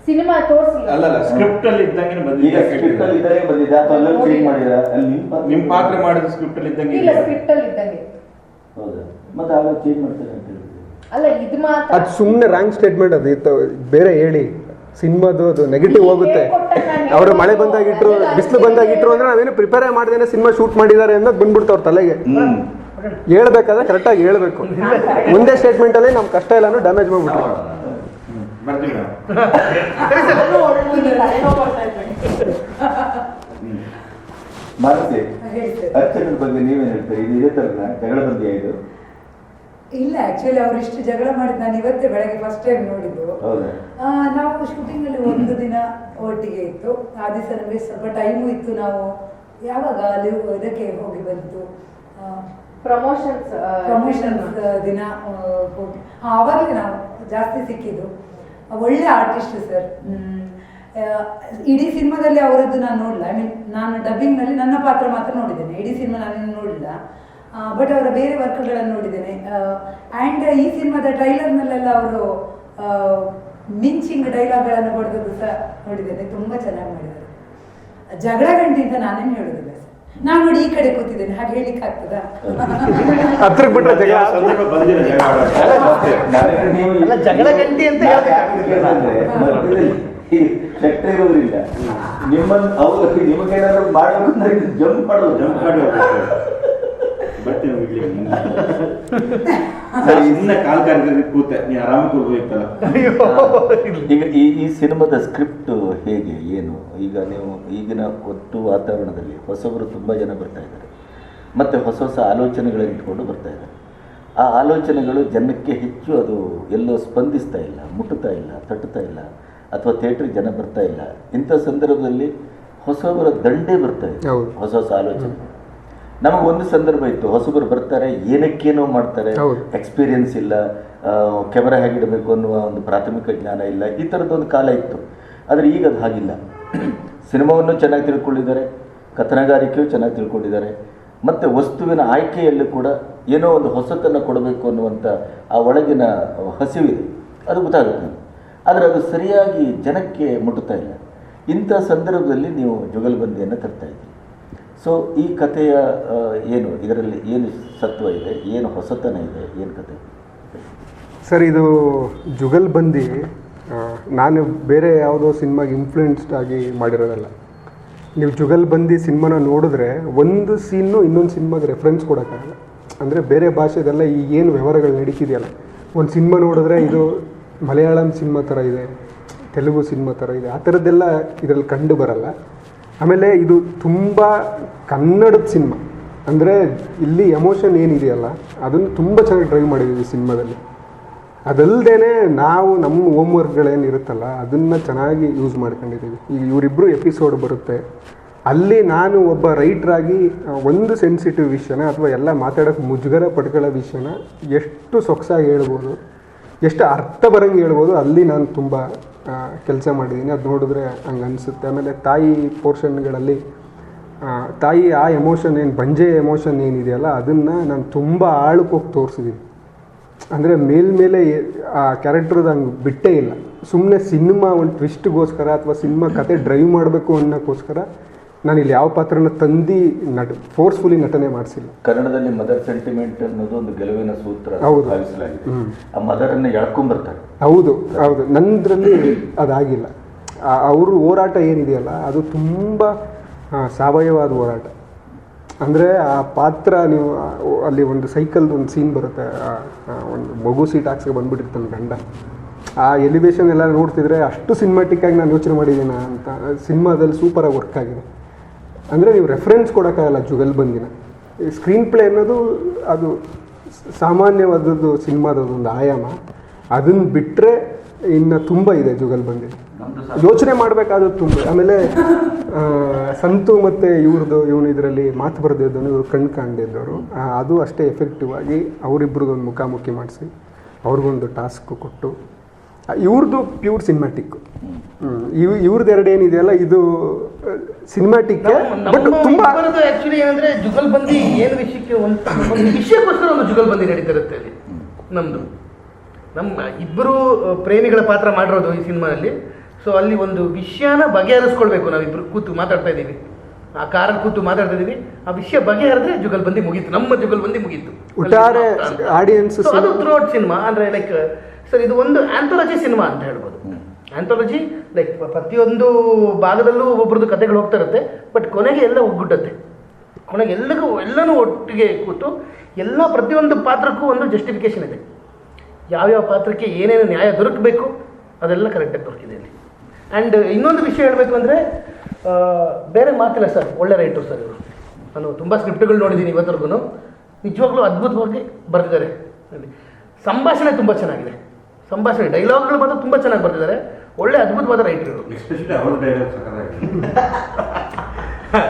ಸಿನಿಮಾ ತೋರಿಸಿ ಅಲ್ಲ ಸ್ಕ್ರಿಪ್ಟ್ ಅಲ್ಲಿ ಇದ್ದಂಗೆ ಈಗ ಬಂದಿದೆ ಸ್ಕ್ರಿಪ್ಟ್ ಅಲ್ಲಿ ಇದ್ದರೆ ಬಂದಿದೆ ಅಥವಾ ಅಲ್ಲಲ್ಲಿ ಚೇಂಜ್ ಮಾಡಿದ ಅಲ್ಲಿ ನಿಮ್ ಪಾತ್ರ- ನಿಮ್ ಪಾತ್ರ ಮಾಡಿದ ಸ್ಕ್ರಿಪ್ಟ್ ಅಲ್ಲಿ ಇದ್ದಂಗೆ ಇಲ್ಲ? ಸ್ಕ್ರಿಪ್ಟ್ ಅಲ್ಲಿ ಇದ್ದಂಗೆ. ಹೌದಾ? ಮತ್ತೆ ಆಗ ಚೇಂಜ್ ಮಾಡ್ತಾರೆ ಅಂತ ಹೇಳಿದ್ರು. ಅಲ್ಲ ಇದು ಮಾತ್ರ. ಅದು ಸುಮ್ಮನೆ ರಾಂಗ್ ಸ್ಟೇಟ್ಮೆಂಟ್ ಅದು. ಇತ್ತು ಬೇರೆ ಹೇಳಿ. ಸಿನಿಮಾದು ಅದು ನೆಗೆಟಿವ್ ಹೋಗುತ್ತೆ. ಅವರು ಮಳೆ ಬಂದಾಗಿಟ್ರು ಬಿಸಿಲು ಬಂದಾಗಿಟ್ರು ಅಂದ್ರೆ ನಾವೇನು ಪ್ರಿಪೇರ್ ಮಾಡಿದೇನೆ ಸಿನಿಮಾ ಶೂಟ್ ಮಾಡಿದ್ದಾರೆ ಅನ್ನೋದು ಬಂದ್ಬಿಡ್ತು ಅವ್ರ ತಲೆಗೆ. ಹ್ಮ್. ಹೇಳ್ಬೇಕಾದ್ರೆ ಕರೆಕ್ಟಾಗಿ ಹೇಳ್ಬೇಕು. ಒಂದೇ ಸ್ಟೇಟ್ಮೆಂಟ್ ಅಲ್ಲಿ ನಮ್ಮ ಕಷ್ಟ ಎಲ್ಲಾನು ಡ್ಯಾಮೇಜ್ ಮಾಡ್ಬಿಟ್ಟು ಹ್ಮ್. ಬರ್ತೀವಿ ನಾವು ಮಾನಸಿ. ಅರ್ಚಕರ ಬಗ್ಗೆ ನೀವೇನ್ ಹೇಳ್ತೀರಿ? ಇದು ಇದೇ ತರನ ಜಗಳ ಬಗ್ಗೆ ಇದು? ಇಲ್ಲ ಆಕ್ಚುಲಿ ಅವ್ರು ಇಷ್ಟು ಜಗಳ ಮಾಡಿದ್ ನಾನು ಇವತ್ತೇ ಬೆಳಗ್ಗೆ ಫಸ್ಟ್ ಟೈಮ್ ನೋಡಿದ್ದು. ಹೌದಾ? ಆ, ನಾವು ಶೂಟಿಂಗ್ ಅಲ್ಲಿ ಒಂದು ದಿನ ಒಟ್ಟಿಗೆ ಇತ್ತು. ಆ ದಿವಸ ನಮಗೆ ಸ್ವಲ್ಪ ಟೈಮು ಇತ್ತು. ನಾವು ಯಾವಾಗ ಅಲ್ಲಿ ಇದಕ್ಕೆ ಹೋಗಿ ಬಂತು? ಪ್ರಮೋಷನ್ಸ್ ಪ್ರಮೋಷನ್ಸ್ ದಿನ ಹೋಗಿ. ಹಾಂ ಆವಾಗಲೇ ನಾವು ಜಾಸ್ತಿ ಸಿಕ್ಕಿದ್ದು. ಒಳ್ಳೆ ಆರ್ಟಿಸ್ಟ್ ಸರ್ ಇಡೀ ಸಿನಿಮಾದಲ್ಲಿ ಅವರದ್ದು ನಾನು ನೋಡಲ್ಲ ಐ ಮೀನ್ ನಾನು ಡಬ್ಬಿಂಗ್ನಲ್ಲಿ ನನ್ನ ಪಾತ್ರ ಮಾತ್ರ ನೋಡಿದ್ದೇನೆ. ಇಡೀ ಸಿನಿಮಾ ನಾನು ನೋಡಿಲ್ಲ ಬಟ್ ಅವರ ಬೇರೆ ವರ್ಕ್ಗಳನ್ನು ನೋಡಿದ್ದೇನೆ. ಆ್ಯಂಡ್ ಈ ಸಿನಿಮಾದ ಟ್ರೈಲರ್ನಲ್ಲೆಲ್ಲ ಅವರು ಮಿಂಚಿಂಗ್ ಡೈಲಾಗ್ಗಳನ್ನು ಹೊಡೆದದ್ದು ಸಹ ನೋಡಿದ್ದೇನೆ. ತುಂಬ ಚೆನ್ನಾಗಿ ಮಾಡಿದ್ದಾರೆ. ಜಗಳ ಗಂಟೆ ಅಂತ ನಾನೇನು ಹೇಳೋದು? ನಾನು ನೋಡಿ ಈ ಕಡೆ ಕೂತಿದ್ದೇನೆ ಹಾಗೆ ಹೇಳಿಕ್ಕೆ ಆಗ್ತದ? ಹತ್ರಕ್ಕೆ ಬಿಟ್ರೆ ಜಗಳ ಸಂದರ್ಭ ಬಂದಿಲ್ಲ ಜಗಳ ಎಲ್ಲ ಜಗಳ ಗಂಟಿ ಅಂತ ಹೇಳ್ತಾರೆ ಈ ಶಕ್ತಿ ಇರೋದ್ರಿಂದ ನಿಮ್ಮನ್ನ ಅವ್ರು ನಿಮಗೇನಾದ್ರು ಮಾಡಬೇಕು ಅಂದ್ರೆ ಜಂಪ್ ಮಾಡೋದು ಜಂಪ್ ಮಾಡಿ ಹೋಗ್ಬೇಕು. ಬರ್ತೀನಿ ಬಿಡ್ಲಿ ಸರಿ, ಇನ್ನ ಕಾಲ್ ಕಾರ್ಯಕ್ರಮ ಕೂತೆ. ನೀ ಆರಾಮ ಕೂರ್ಬೋದಿತ್ತಲ್ಲ ಈಗ ಈ ಈ ಸಿನಿಮಾದ ಸ್ಕ್ರಿಪ್ಟ್ ಹೇಗೆ ಏನು? ಈಗ ನೀವು ಈಗಿನ ಒಟ್ಟು ವಾತಾವರಣದಲ್ಲಿ ಹೊಸಬರು ತುಂಬ ಜನ ಬರ್ತಾ ಇದ್ದಾರೆ. ಮತ್ತೆ ಹೊಸ ಹೊಸ ಆಲೋಚನೆಗಳನ್ನು ಇಟ್ಕೊಂಡು ಬರ್ತಾ ಇದ್ದಾರೆ. ಆ ಆಲೋಚನೆಗಳು ಜನಕ್ಕೆ ಹೆಚ್ಚು ಅದು ಎಲ್ಲೋ ಸ್ಪಂದಿಸ್ತಾ ಇಲ್ಲ ಮುಟ್ಟುತ್ತಾ ಇಲ್ಲ ತಟ್ಟುತ್ತಾ ಇಲ್ಲ ಅಥವಾ ಥಿಯೇಟ್ರಿಗೆ ಜನ ಬರ್ತಾ ಇಲ್ಲ. ಇಂಥ ಸಂದರ್ಭದಲ್ಲಿ ಹೊಸಬರ ದಂಡೇ ಬರ್ತಾ ಇದೆ. ಹೊಸ ಹೊಸ ಆಲೋಚನೆ. ನಮಗೆ ಒಂದು ಸಂದರ್ಭ ಇತ್ತು. ಹೊಸಬರು ಬರ್ತಾರೆ ಏನಕ್ಕೇನೋ ಮಾಡ್ತಾರೆ. ಎಕ್ಸ್ಪೀರಿಯನ್ಸ್ ಇಲ್ಲ. ಕ್ಯಾಮರಾ ಹೇಗಿಡಬೇಕು ಅನ್ನುವ ಒಂದು ಪ್ರಾಥಮಿಕ ಜ್ಞಾನ ಇಲ್ಲ. ಈ ಥರದ್ದೊಂದು ಕಾಲ ಇತ್ತು. ಆದರೆ ಈಗ ಅದು ಹಾಗಿಲ್ಲ. ಸಿನಿಮಾವನ್ನು ಚೆನ್ನಾಗಿ ತಿಳ್ಕೊಂಡಿದ್ದಾರೆ. ಕಥನಗಾರಿಕೆಯು ಚೆನ್ನಾಗಿ ತಿಳ್ಕೊಂಡಿದ್ದಾರೆ. ಮತ್ತು ವಸ್ತುವಿನ ಆಯ್ಕೆಯಲ್ಲೂ ಕೂಡ ಏನೋ ಒಂದು ಹೊಸತನ್ನು ಕೊಡಬೇಕು ಅನ್ನುವಂಥ ಆ ಒಳಗಿನ ಹಸಿವಿದೆ. ಅದು ಗೊತ್ತಾಗುತ್ತೆ. ಆದರೆ ಅದು ಸರಿಯಾಗಿ ಜನಕ್ಕೆ ಮುಟ್ಟುತ್ತಾ ಇಲ್ಲ. ಇಂಥ ಸಂದರ್ಭದಲ್ಲಿ ನೀವು ಜುಗಲ್ಬಂದಿಯನ್ನು ತರ್ತಾ ಇದ್ದೀರಿ. ಸೊ ಈ ಕಥೆಯ ಏನು, ಇದರಲ್ಲಿ ಏನು ಸತ್ವ ಇದೆ, ಏನು ಹೊಸತನ ಇದೆ, ಏನು ಕತೆ ಸರ್, ಇದು ಜುಗಲ್ ಬಂದಿ ನಾನು ಬೇರೆ ಯಾವುದೋ ಸಿನಿಮಾಗೆ ಇನ್ಫ್ಲೂಯೆನ್ಸ್ಡ್ ಆಗಿ ಮಾಡಿರೋದಲ್ಲ. ನೀವು ಜುಗಲ್ ಬಂದಿ ಸಿನಿಮಾನ ನೋಡಿದ್ರೆ ಒಂದು ಸೀನು ಇನ್ನೊಂದು ಸಿನಿಮಾಗೆ ರೆಫರೆನ್ಸ್ ಕೊಡೋಕ್ಕಾಗಲ್ಲ. ಅಂದರೆ ಬೇರೆ ಭಾಷೆದೆಲ್ಲ ಈ ಏನು ವ್ಯವಹಾರಗಳು ನಡೀತಿದೆಯಲ್ಲ, ಒಂದು ಸಿನಿಮಾ ನೋಡಿದ್ರೆ ಇದು ಮಲಯಾಳಂ ಸಿನಿಮಾ ಥರ ಇದೆ, ತೆಲುಗು ಸಿನಿಮಾ ಥರ ಇದೆ, ಆ ಥರದ್ದೆಲ್ಲ ಇದರಲ್ಲಿ ಕಂಡು ಬರಲ್ಲ. ಆಮೇಲೆ ಇದು ತುಂಬ ಕನ್ನಡದ ಸಿನಿಮಾ. ಅಂದರೆ ಇಲ್ಲಿ ಎಮೋಷನ್ ಏನಿದೆಯಲ್ಲ, ಅದನ್ನು ತುಂಬ ಚೆನ್ನಾಗಿ ಡ್ರೈವ್ ಮಾಡಿದ್ದೀವಿ ಸಿನಿಮಾದಲ್ಲಿ. ಅದಲ್ಲದೆ ನಾವು ನಮ್ಮ ಹೋಮ್ ಅದನ್ನು ಚೆನ್ನಾಗಿ ಯೂಸ್ ಮಾಡ್ಕೊಂಡಿದ್ದೀವಿ. ಈಗ ಇವರಿಬ್ಬರು ಎಪಿಸೋಡ್ ಬರುತ್ತೆ. ಅಲ್ಲಿ ನಾನು ಒಬ್ಬ ರೈಟ್ರಾಗಿ ಒಂದು ಸೆನ್ಸಿಟಿವ್ ವಿಷಯನ ಅಥವಾ ಎಲ್ಲ ಮಾತಾಡೋಕ್ಕೆ ಮುಜುಗರ ಪಟ್ಕೊಳ್ಳೋ ವಿಷಯನ ಎಷ್ಟು ಸೊಗಸಾಗಿ ಹೇಳ್ಬೋದು, ಎಷ್ಟು ಅರ್ಥ ಬರಂಗೆ ಹೇಳ್ಬೋದು, ಅಲ್ಲಿ ನಾನು ತುಂಬ ಕೆಲಸ ಮಾಡಿದ್ದೀನಿ ಅದು ನೋಡಿದ್ರೆ ಹಂಗೆ ಅನಿಸುತ್ತೆ. ಆಮೇಲೆ ತಾಯಿ ಪೋರ್ಷನ್ಗಳಲ್ಲಿ ತಾಯಿ ಆ ಎಮೋಷನ್ ಏನು, ಬಂಜೆ ಎಮೋಷನ್ ಏನಿದೆಯಲ್ಲ, ಅದನ್ನು ನಾನು ತುಂಬ ಆಳಕ್ಕೆ ಹೋಗಿ ತೋರಿಸಿದ್ದೀನಿ ಅಂದರೆ ಮೇಲ್ಮೇಲೆ ಆ ಕ್ಯಾರೆಕ್ಟ್ರದ್ದು ಹಂಗೆ ಬಿಟ್ಟೇ ಇಲ್ಲ. ಸುಮ್ಮನೆ ಸಿನಿಮಾ ಒಂದು ಟ್ವಿಸ್ಟ್ಗೋಸ್ಕರ ಅಥವಾ ಸಿನಿಮಾ ಕತೆ ಡ್ರೈವ್ ಮಾಡಬೇಕು ಅನ್ನೋಕ್ಕೋಸ್ಕರ ನಾನು ಇಲ್ಲಿ ಯಾವ ಪಾತ್ರನ ತಂದು ನಟ ಫೋರ್ಸ್ಫುಲಿ ನಟನೆ ಮಾಡಿಸಿಲ್ಲ. ಕನ್ನಡದಲ್ಲಿ ಮದರ್ ಸೆಂಟಿಮೆಂಟ್ ಅನ್ನೋದು ಒಂದು ಗೆಲುವಿನ ಸೂತ್ರ ಹೌದು. ಭಾವಿಸಲಾಗಿದೆ. ಆ ಮದರನ್ನು ಎಳ್ಕೊಂಬರ್ತಾರೆ ಹೌದು ಹೌದು. ನಂದರಲ್ಲಿ ಅದಾಗಿಲ್ಲ. ಅವರು ಹೋರಾಟ ಏನಿದೆಯಲ್ಲ ಅದು ತುಂಬ ಸಾವಯವಾದ ಹೋರಾಟ. ಅಂದರೆ ಆ ಪಾತ್ರ ನೀವು ಅಲ್ಲಿ ಒಂದು ಸೈಕಲ್ದು ಒಂದು ಸೀನ್ ಬರುತ್ತೆ. ಒಂದು ಮಗು ಸೀಟ್ ಹಾಕ್ಸ್ಕೊಂಡು ಬಂದ್ಬಿಟ್ಟಿರ್ತಾನೆ ಗಂಡ. ಆ ಎಲಿವೇಶನ್ ಎಲ್ಲ ನೋಡ್ತಿದ್ರೆ ಅಷ್ಟು ಸಿನಿಮಾಟಿಕ್ ಆಗಿ ನಾನು ಯೋಚನೆ ಮಾಡಿದ್ದೀನಿ ಅಂತ. ಸಿನಿಮಾದಲ್ಲಿ ಸೂಪರಾಗಿ ವರ್ಕ್ ಆಗಿದೆ. ಅಂದರೆ ನೀವು ರೆಫರೆನ್ಸ್ ಕೊಡೋಕ್ಕಾಗಲ್ಲ ಜುಗಲ್ಬಂದಿನ ಸ್ಕ್ರೀನ್ ಪ್ಲೇ ಅನ್ನೋದು ಅದು ಸಾಮಾನ್ಯವಾದದ್ದು ಸಿನಿಮಾದ ಒಂದು ಆಯಾಮ. ಅದನ್ನು ಬಿಟ್ಟರೆ ಇನ್ನು ತುಂಬ ಇದೆ ಜುಗಲ್ಬಂದಿ ಯೋಚನೆ ಮಾಡಬೇಕಾದದ್ದು ತುಂಬ ಆಮೇಲೆ ಸಂತು ಮತ್ತು ಇವ್ರದ್ದು ಇವನು ಇದರಲ್ಲಿ ಮಾತು ಬರೆದಿದ್ದವನು ಇವರು ಕಣ್ಣು ಕಾಣದಿದ್ದವರು. ಅದು ಅಷ್ಟೇ ಎಫೆಕ್ಟಿವ್ ಆಗಿ ಅವರಿಬ್ರದ್ದೊಂದು ಮುಖಾಮುಖಿ ಮಾಡಿಸಿ ಅವ್ರಿಗೊಂದು ಟಾಸ್ಕ್ ಕೊಟ್ಟು ಇವ್ರದ್ದು ಪ್ಯೂರ್ ಸಿನಿಮ್ಯಾಟಿಕ್ ಇವ್ ಇವ್ರದ್ದು ಎರಡು ಏನಿದೆಯಲ್ಲ ಇದು ಸಿನಿಮ್ಯಾಟಿಕ್ ಬಟ್ ತುಂಬಾ ಆಕ್ಚುಲಿ ಏನಂದ್ರೆ ಜುಗಲ್ಬಂದಿ ಏನು ವಿಷಯಕ್ಕೆ ಒಂದು ವಿಷಯಕ್ಕೋಸ್ಕರ ಒಂದು ಜುಗಲ್ಬಂದಿ ನಡೀತಿರುತ್ತೆ ಅಲ್ಲಿ. ನಮ್ದು. ನಮ್ಮ ಇಬ್ಬರು ಪ್ರೇಮಿಗಳ ಪಾತ್ರ ಮಾಡಿರೋದು ಈ ಸಿನಿಮಾದಲ್ಲಿ. ಸೊ ಅಲ್ಲಿ ಒಂದು ವಿಷಯನ ಬಗೆಹರಿಸ್ಕೊಳ್ಬೇಕು ನಾವಿಬ್ರು ಕೂತು ಮಾತಾಡ್ತಾ ಇದ್ದೀವಿ. ಆ ಕಾರಲ್ಲಿ ಕೂತು ಮಾತಾಡ್ತಾ ಇದ್ದೀವಿ. ಆ ವಿಷಯ ಬಗೆಹರಿದ್ರೆ ಜುಗಲ್ಬಂದಿ ಮುಗೀತು. ನಮ್ಮ ಜುಗಲ್ಬಂದಿ ಮುಗೀತು. ಒಟ್ಟಾರೆ So ಅದು ಥ್ರೋಟ್ ಸಿನಿಮಾ ಅಂದ್ರೆ ಲೈಕ್ ಸರ್ ಇದು ಒಂದು ಆಂಥಾಲಜಿ ಸಿನಿಮಾ ಅಂತ ಹೇಳ್ಬೋದು. ಆಂಥಾಲಜಿ ಲೈಕ್ ಪ್ರತಿಯೊಂದು ಭಾಗದಲ್ಲೂ ಒಬ್ಬೊಬ್ರದ್ದು ಕಥೆಗಳು ಹೋಗ್ತಾ ಇರುತ್ತೆ ಬಟ್ ಕೊನೆಗೆ ಎಲ್ಲ ಒಗ್ಗುಟ್ಟತ್ತೆ ಕೊನೆಗೆ ಎಲ್ಲಗೂ ಎಲ್ಲನೂ ಒಟ್ಟಿಗೆ ಕೂತು ಎಲ್ಲ ಪ್ರತಿಯೊಂದು ಪಾತ್ರಕ್ಕೂ ಒಂದು ಜಸ್ಟಿಫಿಕೇಶನ್ ಇದೆ. ಯಾವ್ಯಾವ ಪಾತ್ರಕ್ಕೆ ಏನೇನು ನ್ಯಾಯ ದೊರಕಬೇಕು ಅದೆಲ್ಲ ಕರೆಕ್ಟಾಗಿ ದೊರಕಿದೆ ಇಲ್ಲಿ. ಆ್ಯಂಡ್ ಇನ್ನೊಂದು ವಿಷಯ ಹೇಳಬೇಕು ಅಂದರೆ ಬೇರೆ ಮಾತಿಲ್ಲ ಸರ್ ಒಳ್ಳೆ ರೈಟರ್ ಸರ್ ಇವರು. ನಾನು ತುಂಬ ಸ್ಕ್ರಿಪ್ಟ್ಗಳು ನೋಡಿದ್ದೀನಿ ಇವತ್ತರೆಗೂ ನಿಜವಾಗ್ಲೂ ಅದ್ಭುತವಾಗಿ ಬರ್ತಿದ್ದಾರೆ ಅಲ್ಲಿ. ಸಂಭಾಷಣೆ ತುಂಬ ಚೆನ್ನಾಗಿದೆ. ಸಂಭಾಷಣೆ ಡೈಲಾಗ್ಗಳು ಮಾತ್ರ ತುಂಬ ಚೆನ್ನಾಗಿ ಬರ್ತಿದ್ದಾರೆ ಒಳ್ಳೆ ಅದ್ಭುತವಾದ ರೈಟರ್ ಇವರು. ಎಸ್ಪೆಷಲಿ ಅವ್ರ ಡೈಲಾಗ್ ಸಕ್ಕತ್ತಾಗಿದೆ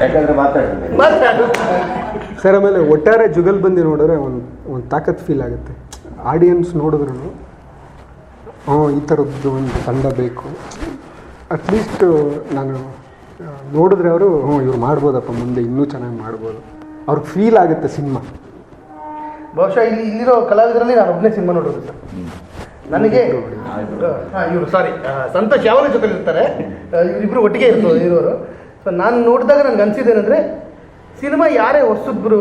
ಯಾಕಂದ್ರೆ ಸರ್ ಆಮೇಲೆ ಒಟ್ಟಾರೆ ಜುಗಲ್ ಬಂದು ನೋಡಿದ್ರೆ ಒಂದು ಒಂದು ತಾಕತ್ ಫೀಲ್ ಆಗುತ್ತೆ. ಆಡಿಯನ್ಸ್ ನೋಡಿದ್ರು ಹ್ಞೂ ಈ ಥರದ್ದು ಒಂದು ತಂಡ ಬೇಕು. ಅಟ್ಲೀಸ್ಟ್ ನಾನು ನೋಡಿದ್ರೆ ಅವರು ಹ್ಞೂ ಇವ್ರು ಮಾಡ್ಬೋದಪ್ಪ ಮುಂದೆ ಇನ್ನೂ ಚೆನ್ನಾಗಿ ಮಾಡ್ಬೋದು. ಅವ್ರಿಗೆ ಫೀಲ್ ಆಗುತ್ತೆ ಸಿನಿಮಾ. ಬಹುಶಃ ಇಲ್ಲಿ ಇಲ್ಲಿರೋ ಕಲಾವಿದರಲ್ಲಿ ನಾನು ಒಬ್ಬನೇ ಸಿನಿಮಾ ನೋಡೋದು ಸರ್. ನನಗೆ ಹಾಂ ಇವರು ಸಾರಿ ಸಂತೋಷ್ ಯಾವನ ಜೊತೆ ಇರ್ತಾರೆ? ಇವರಿಬ್ಬರು ಒಟ್ಟಿಗೆ ಇರ್ತದೆ ಇರೋರು. ಸೊ ನಾನು ನೋಡಿದಾಗ ನನಗೆ ಅನ್ಸಿದ್ದೇನೆಂದರೆ ಸಿನಿಮಾ ಯಾರೇ ಹೊಸಬ್ರು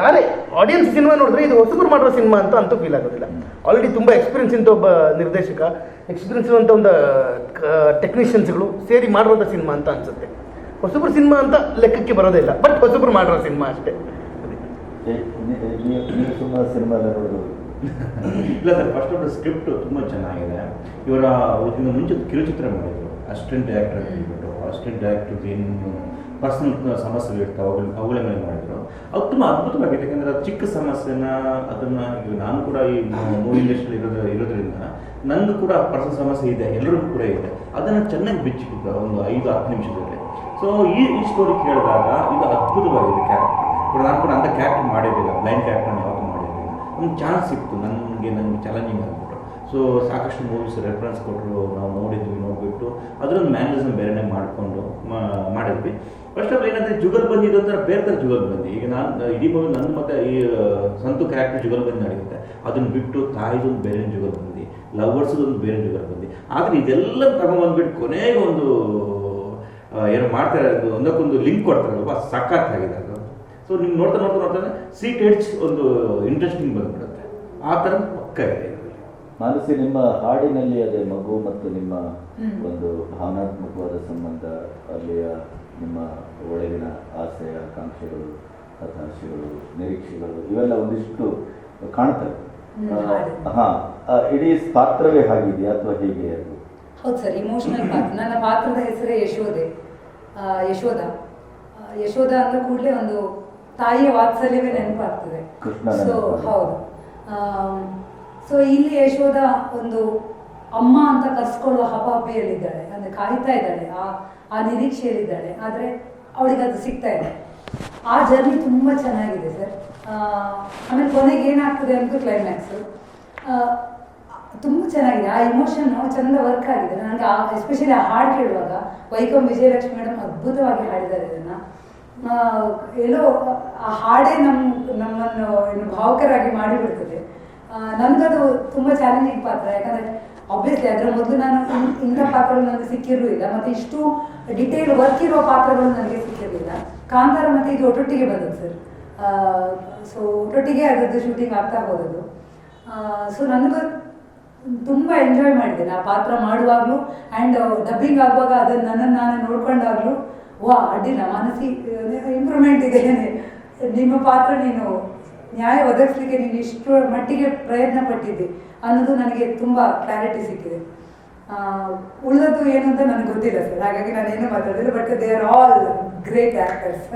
ಯಾರೇ ಆಡಿಯನ್ಸ್ ಸಿನಿಮಾ ನೋಡಿದ್ರೆ ಇದು ಹೊಸಬ್ರು ಮಾಡಿರೋ ಸಿನಿಮಾ ಅಂತ ಅಂತೂ ಫೀಲ್ ಆಗೋದಿಲ್ಲ. ಆಲ್ರೆಡಿ ತುಂಬ ಎಕ್ಸ್ಪೀರಿಯನ್ಸ್ ಇಂತ ಒಬ್ಬ ನಿರ್ದೇಶಕ ಎಕ್ಸ್ಪೀರಿಯನ್ಸ್ ಇರುವಂಥ ಒಂದು ಟೆಕ್ನಿಷಿಯನ್ಸ್ಗಳು ಸೇರಿ ಮಾಡಿರೋಂಥ ಸಿನಿಮಾ ಅಂತ ಅನ್ಸುತ್ತೆ. ಹೊಸಬ್ರು ಸಿನಿಮಾ ಅಂತ ಲೆಕ್ಕಕ್ಕೆ ಬರೋದೇ ಇಲ್ಲ. ಬಟ್ ಹೊಸಬ್ರು ಮಾಡಿರೋ ಸಿನಿಮಾ ಅಷ್ಟೇ. ಸಿನಿಮಾ ಇಲ್ಲ ಸರ್ ಫಸ್ಟ್ ಅವರ ಸ್ಕ್ರಿಪ್ಟ್ ತುಂಬ ಚೆನ್ನಾಗಿದೆ. ಇವರ ಇದಕ್ಕಿಂತ ಮುಂಚೆ ಕಿರುಚಿತ್ರ ಮಾಡಿದ್ರು. ಅಸಿಸ್ಟೆಂಟ್ ಡೈರೆಕ್ಟರ್ ಹೇಳ್ಬಿಟ್ಟು ಅಸಿಸ್ಟೆಂಟ್ ಡೈರೆಕ್ಟರ್ ಏನು ಪರ್ಸನಲ್ ಸಮಸ್ಯೆಗಳು ಇರ್ತಾವೆ, ಅವುಗಳ ಅವುಗಳ ಮೇಲೆ ಮಾಡಿದ್ರು. ಅದು ತುಂಬ ಅದ್ಭುತವಾಗಿದೆ, ಯಾಕಂದರೆ ಚಿಕ್ಕ ಸಮಸ್ಯೆನ ಅದನ್ನು ನಾನು ಕೂಡ ಈ ಮೂವಿ ಇಂಡಸ್ಟ್ರಿ ಇರೋದ್ರ ಇರೋದ್ರಿಂದ ನಂದು ಕೂಡ ಪರ್ಸನಲ್ ಸಮಸ್ಯೆ ಇದೆ ಎಲ್ಲರಿಗೂ ಕೂಡ ಇದೆ. ಅದನ್ನು ಚೆನ್ನಾಗಿ ಬಿಚ್ಚಿಟ್ಟಿದ್ರು, ಒಂದು ಐದು, ಹತ್ತು ನಿಮಿಷದಲ್ಲಿ. ಸೊ ಈ ಈ ಸ್ಟೋರಿ ಕೇಳಿದಾಗ ಇದು ಅದ್ಭುತವಾಗಿದೆ ಕ್ಯಾರೆಕ್ಟರ್ ಕೂಡ ನಾನು ಕೂಡ ಅಂಥ ಕ್ಯಾರೆಕ್ಟರ್ ಮಾಡಿರಲಿಲ್ಲ ಬ್ಲೈಂಡ್ ಕ್ಯಾರೆಕ್ಟರ್ ಒಂದು ಚಾನ್ಸ್ ಸಿಕ್ತು, ನನಗೆ ನನಗೆ ಚಾಲೆಂಜಿಂಗ್ ಆಗಿಬಿಟ್ಟು ಸೊ ಸಾಕಷ್ಟು ಮೂವೀಸ್ ರೆಫರೆನ್ಸ್ ಕೊಟ್ಟರು ನಾವು ನೋಡಿದ್ವಿ, ನೋಡಿಬಿಟ್ಟು ಅದರೊಂದು ಮ್ಯಾನರಿಸಮ್ ಬೇರೆನೇ ಮಾಡಿಕೊಂಡು ಮಾಡಿದ್ವಿ. ಫಸ್ಟ್ ಆಫ್ ಏನಂದರೆ, ಜುಗಲ್ ಬಂದಿ ಇದೊಂಥರ ಬೇರೆ ಥರ ಜುಗಲ್ ಬಂದಿ. ಈಗ ನಾನು, ಇಡೀ ಮೂವಿ ನನ್ನ ಮತ್ತೆ ಈ, ಸಂತು ಕ್ಯಾರೆಕ್ಟರ್ ಜುಗಲ್ ಬಂದಿ ನಡೆಯುತ್ತೆ. ಅದನ್ನು ಬಿಟ್ಟು ತಾಯಿದೊಂದು ಬೇರೆ ಜುಗಲ್ ಬಂದಿ ಲವರ್ಸ್ದೊಂದು ಬೇರೆ ಜುಗಲ್ ಬಂದಿ. ಆದರೆ ಇದೆಲ್ಲ ತಗೊಂಡ್ಬಂದ್ಬಿಟ್ಟು ಕೊನೆಗೆ ಒಂದು ಏನೋ ಮಾಡ್ತಾರೆ ಅದು ಒಂದಕ್ಕೊಂದು ಲಿಂಕ್ ಕೊಡ್ತಾರಲ್ವ ಸಖತ್ತಾಗಿದೆ ಅದು. ಸೊ ನೀವು ನೋಡ್ತಾ ನೋಡ್ತಾ ನೋಡ್ತಾ ಸೀಟ್ ಹೆಡ್ಸ್ ಒಂದು ಇಂಟ್ರೆಸ್ಟಿಂಗ್ ಬಂದ್ಬಿಡುತ್ತೆ. ಆ ಥರ ಪಕ್ಕ ಇದೆ. ಮಾನಸಿ ನಿಮ್ಮ ಹಾಡಿನಲ್ಲಿ ಅದೇ ಮಗು ಮತ್ತು ನಿಮ್ಮ ಒಂದು ಭಾವನಾತ್ಮಕವಾದ ಸಂಬಂಧ ಅಲ್ಲಿಯ ನಿಮ್ಮ ಒಳಗಿನ ಆಸೆ ಆಕಾಂಕ್ಷೆಗಳು ಹತಾಶೆಗಳು ನಿರೀಕ್ಷೆಗಳು ಇವೆಲ್ಲ ಒಂದಿಷ್ಟು ಕಾಣ್ತವೆ. ಹಾ ಇಡೀ ಪಾತ್ರವೇ ಹಾಗಿದೆಯಾ ಅಥವಾ ಹೇಗೆ ಅದು? ಹೌದು ಸರ್ ಇಮೋಷನಲ್ ಪಾತ್ರ. ನನ್ನ ಪಾತ್ರದ ಹೆಸರೇ ಯಶೋದೆ. ಯಶೋದ. ಯಶೋಧ ಯಶೋಧ ಅಂದ ಕೂಡಲೇ ಒಂದು ತಾಯಿಯ ವಾತ್ಸಲ್ಯವೇ ನೆನಪಾಗ್ತದೆ. ಸೊ. ಹೌದು. ಸೊ ಇಲ್ಲಿ ಯಶೋದ ಒಂದು ಅಮ್ಮ ಅಂತ ಕರ್ಸ್ಕೊಳ್ಳುವ ಹಪಾಪಿಯಲ್ಲಿದ್ದಾಳೆ ಅಂದ್ರೆ ಕಾಯ್ತಾ ಇದ್ದಾಳೆ. ಆ ಆ ನಿರೀಕ್ಷೆಯಲ್ಲಿದ್ದಾಳೆ. ಆದರೆ ಅವಳಿಗೆ ಅದು ಸಿಗ್ತಾ ಇದೆ ಆ ಜರ್ನಿ ತುಂಬಾ ಚೆನ್ನಾಗಿದೆ ಸರ್. ಆಮೇಲೆ ಕೊನೆಗೆ ಏನಾಗ್ತದೆ ಅಂತ ಕ್ಲೈಮ್ಯಾಕ್ಸು ತುಂಬ ಚೆನ್ನಾಗಿದೆ. ಆ ಇಮೋಷನ್ ಚಂದ ವರ್ಕ್ ಆಗಿದೆ. ನನಗೆ ಆ ಎಸ್ಪೆಷಲಿ ಆ ಹಾಡು ಕೇಳುವಾಗ ವೈಕಂ ವಿಜಯಲಕ್ಷ್ಮಿ ಮೇಡಮ್ ಅದ್ಭುತವಾಗಿ ಹಾಡಿದ್ದಾರೆ ಇದನ್ನು. ಎಲ್ಲೋ ಆ ಹಾಡೇ ನಮ್ಮ ನಮ್ಮನ್ನು ಏನು ಭಾವಕರಾಗಿ ಮಾಡಿಬಿಡ್ತದೆ. ನನಗದು ತುಂಬ ಚಾಲೆಂಜಿಂಗ್ ಪಾತ್ರ. ಯಾಕಂದರೆ ಆಬ್ವಿಯಸ್ಲಿ ಅದರ ಮೊದಲು ನಾನು ಇಂಥ ಪಾತ್ರಗಳು ನನಗೆ ಸಿಕ್ಕಿರಲಿಲ್ಲ ಮತ್ತು ಇಷ್ಟು ಡಿಟೇಲ್ ವರ್ಕ್ ಇರುವ ಪಾತ್ರಗಳು ನನಗೆ ಸಿಕ್ಕಿರಲಿಲ್ಲ. ಕಾಂತಾರ ಮತ್ತು ಇದು ಒಟ್ಟೊಟ್ಟಿಗೆ ಬಂದದ್ದು ಸರ್. ಸೊ ಒಟ್ಟೊಟ್ಟಿಗೆ ಅದರದ್ದು ಶೂಟಿಂಗ್ ಆಗ್ತಾ ಹೋದದ್ದು. ಸೊ ನನಗೂ ತುಂಬ ಎಂಜಾಯ್ ಮಾಡಿದ್ದೇನೆ ಆ ಪಾತ್ರ ಮಾಡುವಾಗಲೂ ಆ್ಯಂಡ್ ಡಬ್ಬಿಂಗ್ ಆಗುವಾಗ ಅದನ್ನು ನನ್ನನ್ನು ನಾನು ನೋಡ್ಕೊಂಡಾಗಲೂ ವಾ ಅಡ್ಡಿಲ್ಲ. ಮನಸ್ಸಿ ಇಂಪ್ರೂವ್ಮೆಂಟ್ ಇದೆ. ನಿಮ್ಮ ಪಾತ್ರ ನೀನು ನ್ಯಾಯ ಒದಗಿಸ್ಲಿಕ್ಕೆ ನೀನು ಇಷ್ಟು ಮಟ್ಟಿಗೆ ಪ್ರಯತ್ನ ಪಟ್ಟಿದ್ದೆ ಅನ್ನೋದು ನನಗೆ ತುಂಬ ಕ್ಲಾರಿಟಿ ಸಿಕ್ಕಿದೆ. ಉಳಿದದ್ದು ಏನು ಅಂತ ನನಗೆ ಗೊತ್ತಿಲ್ಲ ಸರ್. ಹಾಗಾಗಿ ನಾನು ಏನು ಮಾತಾಡಿಲ್ಲ but they are all great actors